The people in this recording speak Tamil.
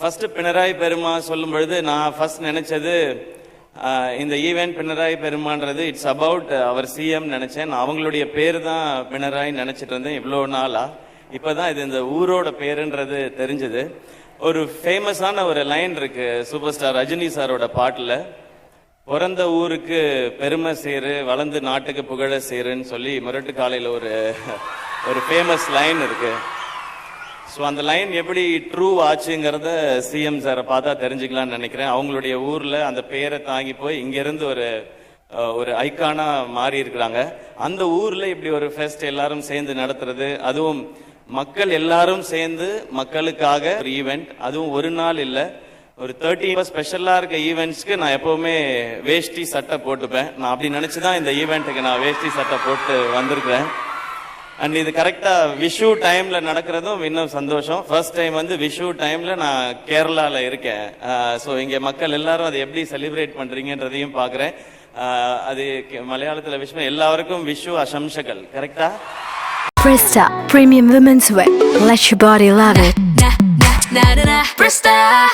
ஃபர்ஸ்ட் பினராயி பெருமா சொல்லும் பொழுது நான் ஃபர்ஸ்ட் நினைச்சது இந்த ஈவென்ட் பினராயி பெருமான்றது இட்ஸ் அபவுட் அவர் சிஎம் நினைச்சேன். நான் அவங்களுடைய பேர் தான் பினராயி நினைச்சிட்டு இருந்தேன் இவ்வளோ நாளா. இப்பதான் இது இந்த ஊரோட பேருன்றது தெரிஞ்சது. ஒரு ஃபேமஸான ஒரு லைன் இருக்கு சூப்பர் ஸ்டார் ரஜினி சாரோட பாட்டில். பிறந்த ஊருக்கு பெருமை சேரு வளர்ந்து நாட்டுக்கு புகழ சேருன்னு சொல்லி முரட்டு காலையில் ஒரு ஒரு ஃபேமஸ் லைன் இருக்குது ஸோ அந்த லைன் எப்படி ட்ரூ ஆச்சுங்கிறத சிஎம் சாரை பார்த்தா தெரிஞ்சுக்கலாம்னு நினைக்கிறேன். அவங்களுடைய ஊரில் அந்த பேரை தாங்கி போய் இங்கேருந்து ஒரு ஒரு ஐக்கானா மாறி இருக்கிறாங்க. அந்த ஊரில் இப்படி ஒரு ஃபெஸ்ட் எல்லாரும் சேர்ந்து நடத்துறது அதுவும் மக்கள் எல்லாரும் சேர்ந்து மக்களுக்காக ஒரு ஈவெண்ட் அதுவும் ஒரு நாள் இல்லை. ஒரு தேர்ட்டி ஸ்பெஷலாக இருக்க ஈவெண்ட்ஸ்க்கு நான் எப்போவுமே வேஷ்டி சட்டை போட்டுப்பேன். நான் அப்படி நினச்சி தான் இந்த ஈவெண்ட்டுக்கு நான் வேஷ்டி சட்டை போட்டு வந்திருக்கிறேன். அண்ட் இது கரெக்டா விஷு டைம்ல நடக்கிறதும் இன்னும் சந்தோஷம். ஃபர்ஸ்ட் டைம் வந்து விஷு டைம்ல நான் கேரளால இருக்கேன். ஸோ இங்க மக்கள் எல்லாரும் அதை எப்படி செலிப்ரேட் பண்றீங்கன்றதையும் பாக்குறேன் ஆஹ் அது கே- மலையாளத்துல விஷயம் எல்லாருக்கும் விஷு அசம்சகள். கரெக்டா Presta Premium Women's Wear. Let your body love it.